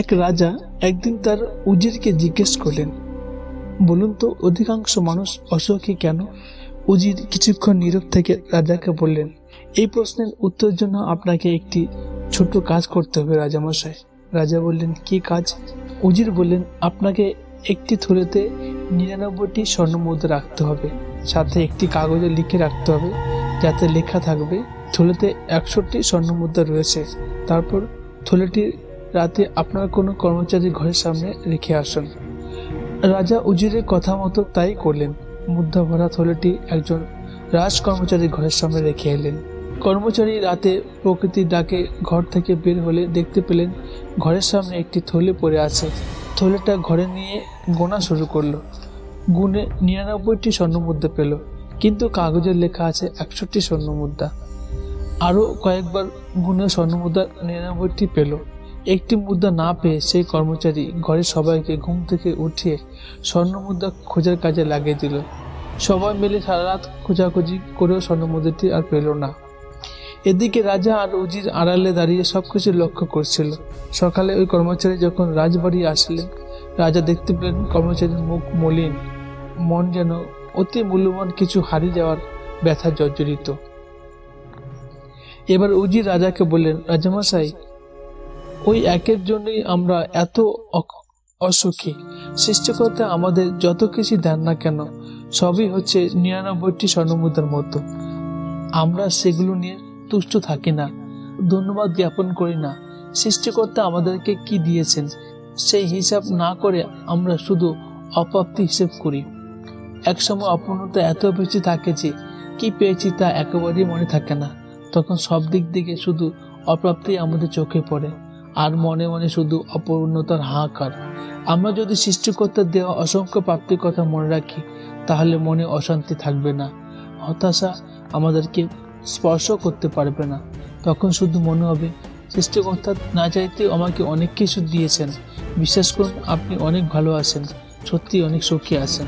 এক রাজা একদিন তার উজিরকে জিজ্ঞেস করলেন, বলুন তো অধিকাংশ মানুষ অসুখী কেন? উজির কিছুক্ষণ নীরব থেকে রাজাকে বললেন, এই প্রশ্নের উত্তরের জন্য আপনাকে একটি ছোট কাজ করতে হবে রাজামশাই। রাজা বললেন, কি কাজ? উজির বললেন, আপনাকে একটি থলেতে নিরানব্বইটি স্বর্ণ মুদ্রা রাখতে হবে, সাথে একটি কাগজে লিখে রাখতে হবে, যাতে লেখা থাকবে, থলেতে একষট্টি স্বর্ণ মুদ্রা রয়েছে। তারপর থলেটি রাতে আপনার কোনো কর্মচারী ঘরের সামনে রেখে আসুন। রাজা উজিরের কথা মতো তাই করলেন। মুদ্রা ভরা থলেটি একজন রাজ কর্মচারী ঘরের সামনে রেখে এলেন। কর্মচারী রাতে প্রকৃতির ডাকে ঘর থেকে বের হলে দেখতে পেলেন ঘরের সামনে একটি থলে পড়ে আছে। থলেটা ঘরে নিয়ে গোনা শুরু করল। গুনে নিরানব্বইটি স্বর্ণ মুদ্রা পেল, কিন্তু কাগজের লেখা আছে একষট্টি স্বর্ণ মুদ্রা। আরও কয়েকবার গুনে স্বর্ণ মুদ্রা নিরানব্বইটি পেল। একটি মুদ্রা না পেয়ে সেই কর্মচারী ঘরের সবাইকে ঘুম থেকে উঠিয়ে স্বর্ণ মুদ্রা খোঁজার কাজে লাগিয়ে দিল। সবাই মিলে সারা রাত খোঁজাখুঁজি করেও স্বর্ণ মুদ্রাটি আর পেল না। এদিকে রাজা আর উজির আড়ালে দাঁড়িয়ে সবকিছু লক্ষ্য করছিল। সকালে ওই কর্মচারী যখন রাজবাড়ি আসলেন, রাজা দেখতে পেলেন কর্মচারীর মুখ মলিন, মন যেন অতি মূল্যবান কিছু হারিয়ে যাওয়ার ব্যথা জর্জরিত। এবার উজির রাজাকে বললেন, রাজামশাই ওই একের জন্যই আমরা এত অসুখী। সৃষ্টিকর্তা আমাদের যত কিছু দেন না কেন, সবই হচ্ছে নিরানব্বইটি স্বর্ণমুদ্রার মতো। আমরা সেগুলো নিয়ে তুষ্ট থাকি না, ধন্যবাদ জ্ঞাপন করি না। সৃষ্টিকর্তা আমাদেরকে কি দিয়েছেন, সেই হিসাব না করে আমরা শুধু অপ্রাপ্তি হিসেব করি। একসময় অপূর্ণতা এত বেশি থাকে যে, কি পেয়েছি তা একেবারেই মনে থাকে না। তখন সব দিক থেকে শুধু অপ্রাপ্তি আমাদের চোখে পড়ে। আর মনে মনে শুধু অপূর্ণতার হাহাকার। আমরা যদি সৃষ্টিকর্তার দেওয়া অসংখ্য প্রাপ্তির কথা মনে রাখি, তাহলে মনে অশান্তি থাকবে না। হতাশা আমাদেরকে স্পর্শ করতে পারবে না। তখন শুধু মনে হবে, সৃষ্টিকর্তা না চাইতে আমাকে অনেক কিছু দিয়েছেন। বিশ্বাস করুন, আপনি অনেক ভালো আছেন সত্যি অনেক সুখী আছেন।